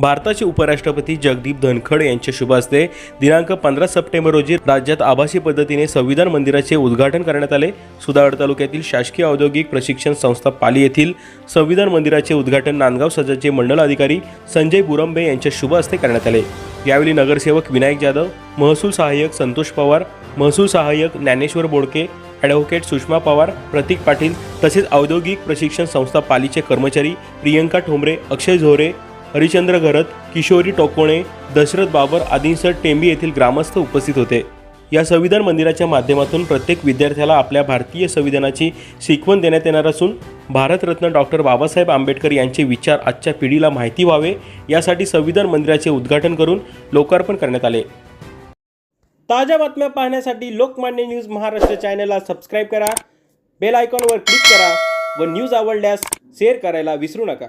भारताचे उपराष्ट्रपती जगदीप धनखड यांच्या शुभ हस्ते दिनांक पंधरा सप्टेंबर रोजी राज्यात आभासी पद्धतीने संविधान मंदिराचे उद्घाटन करण्यात आले. सुधागड तालुक्यातील शासकीय औद्योगिक प्रशिक्षण संस्था पाली येथील संविधान मंदिराचे उद्घाटन नांदगाव सजाचे मंडल अधिकारी संजय बुरंबे यांच्या शुभ हस्ते करण्यात आले. यावेळी नगरसेवक विनायक जाधव महसूल सहाय्यक संतोष पवार महसूल सहाय्यक ज्ञानेश्वर बोडके ॲडव्होकेट सुषमा पवार प्रतीक पाटील तसेच औद्योगिक प्रशिक्षण संस्था पालीचे कर्मचारी प्रियंका ठोंबरे अक्षय झोरे हरिचंद्र घरत किशोरी टोकोणे दशरथ बाबर आदींसह टेंबी येथील ग्रामस्थ उपस्थित होते. या संविधान मंदिराच्या माध्यमातून प्रत्येक विद्यार्थ्याला आपल्या भारतीय संविधानाची शिकवण देण्यात येणार असून भारतरत्न डॉक्टर बाबासाहेब आंबेडकर यांचे विचार आजच्या पिढीला माहिती व्हावे यासाठी संविधान मंदिराचे उद्घाटन करून लोकार्पण करण्यात आले. ताज्या बातम्या पाहण्यासाठी लोकमान्य न्यूज महाराष्ट्र चॅनलला सबस्क्राईब करा बेल आयकॉनवर क्लिक करा व न्यूज आवडल्यास शेअर करायला विसरू नका.